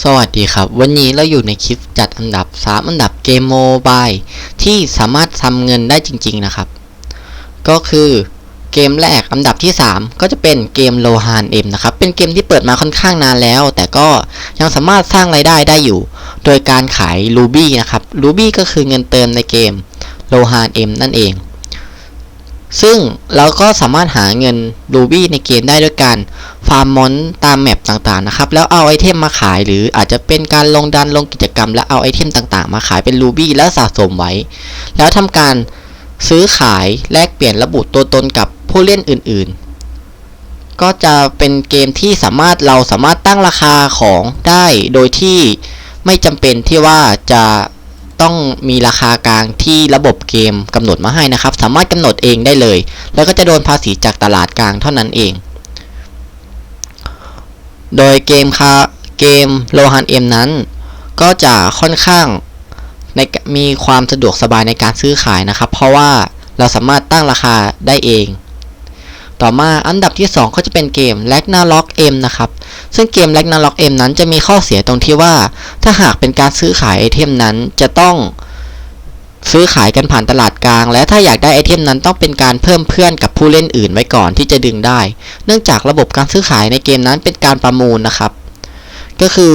สวัสดีครับ วันนี้เราอยู่ในคลิปจัดอันดับ 3 อันดับเกมโมบายที่สามารถทำเงินได้จริง ๆ นะครับ ก็คือเกมแรกอันดับที่ 3 ก็จะเป็นเกมโลฮานเอ็มนะครับ เป็นเกมที่เปิดมาค่อนข้างนานแล้ว แต่ก็ยังสามารถสร้างไรายได้ได้อยู่ โดยการขายรูบี้นะครับรูบี้ก็คือเงินเติมในเกมโลฮานเอ็มนั่นเอง ซึ่งเราก็สามารถหาเงินรูบี้ในเกมได้ด้วยการฟาร์มมอนตามแมปต่างๆนะครับ แล้วเอาไอเทมมาขาย หรืออาจจะเป็นการลงดันลงกิจกรรม แล้วเอาไอเทมต่างๆ มาขายเป็นรูบี้แล้วสะสมไว้ แล้วทำการซื้อขายแลกเปลี่ยนระบุตัวตนกับผู้เล่นอื่นๆ ก็จะเป็นเกมที่สามารถเราสามารถตั้งราคาของได้โดยที่ไม่จำเป็นที่ว่าจะ ต้องมีราคากลางที่ระบบเกมกำหนดมาให้นะครับ สามารถกำหนดเองได้เลย แล้วก็จะโดนภาษีจากตลาดกลางเท่านั้นเอง โดยเกมคาเกมโลฮันเอ็มนั้น ก็จะค่อนข้างในมีความสะดวกสบายในการซื้อขายนะครับ เพราะว่าเราสามารถตั้งราคาได้เอง ต่อมาอันดับที่ 2 ก็จะเป็นเกม r a g n a r o k M นะครับ ซึ่งเกม r a g n a r o k M นั้นจะมีข้อเสียตรงที่ว่า ถ้าหากเป็นการซื้อขายไอเทมนั้นจะต้องซื้อขายกันผ่านตลาดกลาง และถ้าอยากได้ไอเทมนั้นต้องเป็นการเพิ่มเพื่อนกับผู้เล่นอื่นไว้ก่อนที่จะดึงได้ เนื่องจากระบบการซื้อขายในเกมนั้นเป็นการประมูลนะครับ ก็คือ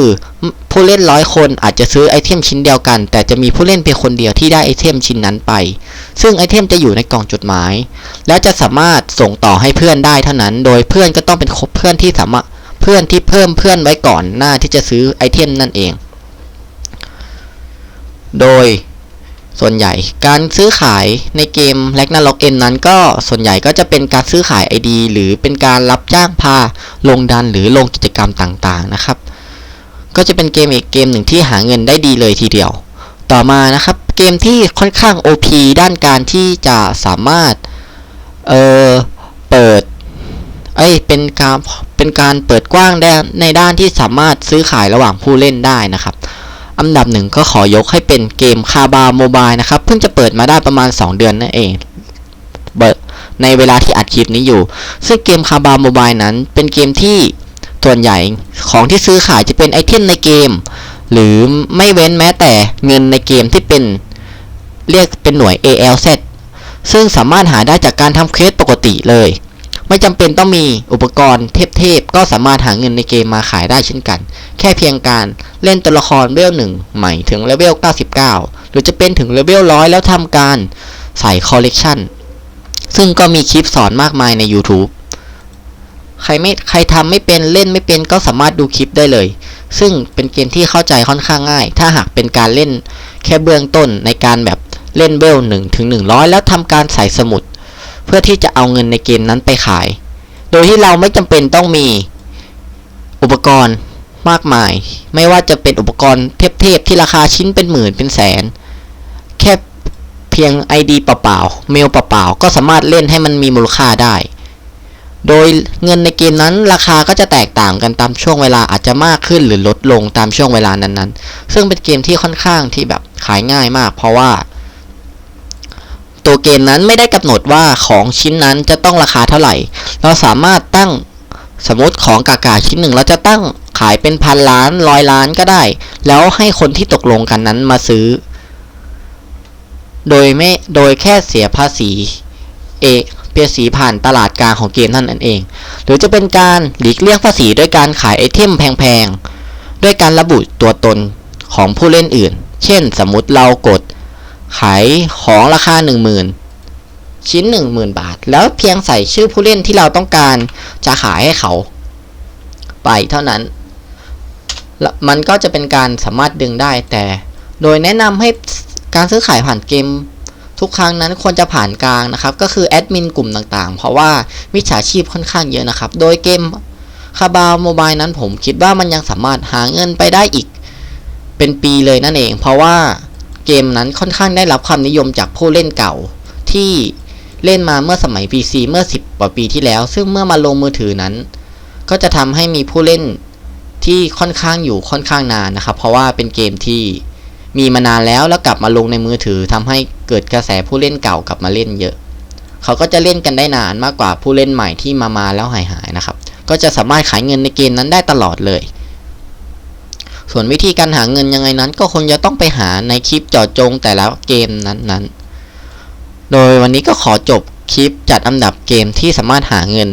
ผู้เล่นร้อยคนอาจจะซื้อไอเทมชิ้นเดียวกัน แต่จะมีผู้เล่นเพียงคนเดียวที่ได้ไอเทมชิ้นนั้นไป ซึ่งไอเทมจะอยู่ในกล่องจดหมาย และจะสามารถส่งต่อให้เพื่อนได้เท่านั้น โดยเพื่อนก็ต้องเป็นเพื่อนที่สามารถเพื่อนที่เพิ่มเพื่อนไว้ก่อนหน้าที่จะซื้อไอเทมนั่นเอง โดยส่วนใหญ่การซื้อขายในเกม r a g n a r o k M นั้นก็ส่วนใหญ่ก็จะเป็นการซื้อขาย ID หรือเป็นการรับจ้างพาลงดันหรือลงกิจกรรมต่างๆนะครับ ก็จะเป็นเกมอีกเกมหนึ่งที่หาเงินได้ดีเลยทีเดียว ต่อมานะครับ เกมที่ค่อนข้าง OP ด้านการที่จะสามารถ เออเปิดเอ้ยเป็นการเป็นการเปิดกว้างได้ในด้านที่สามารถซื้อขายระหว่างผู้เล่นได้นะครับ อันดับหนึ่งก็ขอยกให้เป็นเกมคาบาโมบายนะครับ เพิ่งจะเปิดมาได้ประมาณ 2 เดือนนั่นเองในเวลาที่อัดคลิปนี้อยู่ ซึ่งเกมคาบาโมบายนั้นเป็นเกมที่ ส่วนใหญ่ของที่ซื้อขายจะเป็นไอเทมในเกม หรือไม่เว้นแม้แต่เงินในเกมที่เป็นเรียกเป็นหน่วย ALZ ซึ่งสามารถหาได้จากการทำเควสปกติเลย ไม่จำเป็นต้องมีอุปกรณ์เทพๆก็สามารถหาเงินในเกมมาขายได้เช่นกัน แค่เพียงการเล่นตัวละครเลเวลหนึ่งใหม่ถึงเลเวล 99 หรือจะเป็นถึงเลเวลร้อยแล้วทำการใส่คอลเลกชันซึ่งก็มีคลิปสอนมากมายใน YouTube ใครไม่ใครทำไม่เป็นเล่นไม่เป็นก็สามารถดูคลิปได้เลย ซึ่งเป็นเกมที่เข้าใจค่อนข้างง่าย ถ้าหากเป็นการเล่นแค่เบื้องต้นในการแบบเล่นเวลหนึ่งถึงหนึ่งร้อยแล้วทำการใส่สมุด เพื่อที่จะเอาเงินในเกมนั้นไปขาย โดยที่เราไม่จำเป็นต้องมีอุปกรณ์มากมาย ไม่ว่าจะเป็นอุปกรณ์เทพๆที่ราคาชิ้นเป็นหมื่นเป็นแสน แค่เพียง ID เปล่าๆเมลเปล่าๆก็สามารถเล่นให้มันมีมูลค่าได้ โดยเงินในเกมนั้นราคาก็จะแตกต่างกันตามช่วงเวลาอาจจะมากขึ้นหรือลดลงตามช่วงเวลานั้นๆ ซึ่งเป็นเกมที่ค่อนข้างที่แบบขายง่ายมาก เพราะว่า ตัวเกมนั้นไม่ได้กำหนดว่าของชิ้นนั้นจะต้องราคาเท่าไหร่ เราสามารถตั้งสมมติของกากาชิ้นหนึ่งเราจะตั้งขายเป็นพันล้านร้อยล้านก็ได้ แล้วให้คนที่ตกลงกันนั้นมาซื้อ โดยไม่โดยแค่เสียภาษีเอ เปียสีผ่านตลาดกลางของเกมนั่นเอง หรือจะเป็นการหลีกเลี่ยงภาษีด้วยการขายไอเทมแพงๆ ด้วยการระบุตัวตนของผู้เล่นอื่น เช่น สมมติเรากดขายของราคา 10,000 ชิ้น 10,000 บาท แล้วเพียงใส่ชื่อผู้เล่นที่เราต้องการจะขายให้เขา ไปเท่านั้น มันก็จะเป็นการสามารถดึงได้แต่ โดยแนะนำให้การซื้อขายผ่านเกม ทุกครั้งนั้นควรจะผ่านกลางนะครับ ก็คือแอดมินกลุ่มต่างๆ เพราะว่ามิจฉาชีพค่อนข้างเยอะนะครับ โดยเกมคาบาวโมบายนั้นผมคิดว่ามันยังสามารถหาเงินไปได้อีก เป็นปีเลยนั่นเอง เพราะว่าเกมนั้นค่อนข้างได้รับความนิยมจากผู้เล่นเก่าที่เล่นมาเมื่อสมัย PC เมื่อ 10กว่าปีที่แล้ว ซึ่งเมื่อมาลงมือถือนั้น ก็จะทำให้มีผู้เล่นที่ค่อนข้างอยู่ค่อนข้างนานนะครับ เพราะว่าเป็นเกมที่ มีมานานแล้วแล้วกลับมาลงในมือถือทำให้เกิดกระแสผู้เล่นเก่ากลับมาเล่นเยอะ เขาก็จะเล่นกันได้นานมากกว่าผู้เล่นใหม่ที่มามาแล้วหายหายนะครับ ก็จะสามารถขายเงินในเกมนั้นได้ตลอดเลย ส่วนวิธีการหาเงินยังไงนั้น ก็คงจะต้องไปหาในคลิปเจาะจงแต่ละเกมนั้นๆ โดยวันนี้ก็ขอจบคลิปจัดอันดับเกมที่สามารถหาเงิน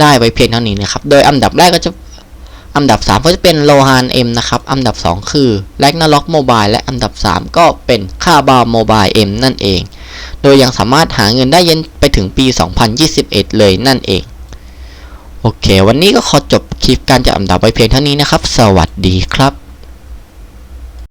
ได้ไว้เพียงเท่านี้นะครับ โดยอันดับแรกก็จะ อันดับ 3 ก็จะเป็นโลฮานเอ็มนะครับ อันดับ 2 คือ r a g n a r o k Mobile และอันดับ 3 ก็เป็นคาบาโมบายเอ็มนั่นเอง โดยยังสามารถหาเงินได้เย็นไปถึงปี 2021 เลยนั่นเอง โอเค วันนี้ก็ขอจบคลิปการจัดอันดับไว้เพียงเท่านี้นะครับ สวัสดีครับ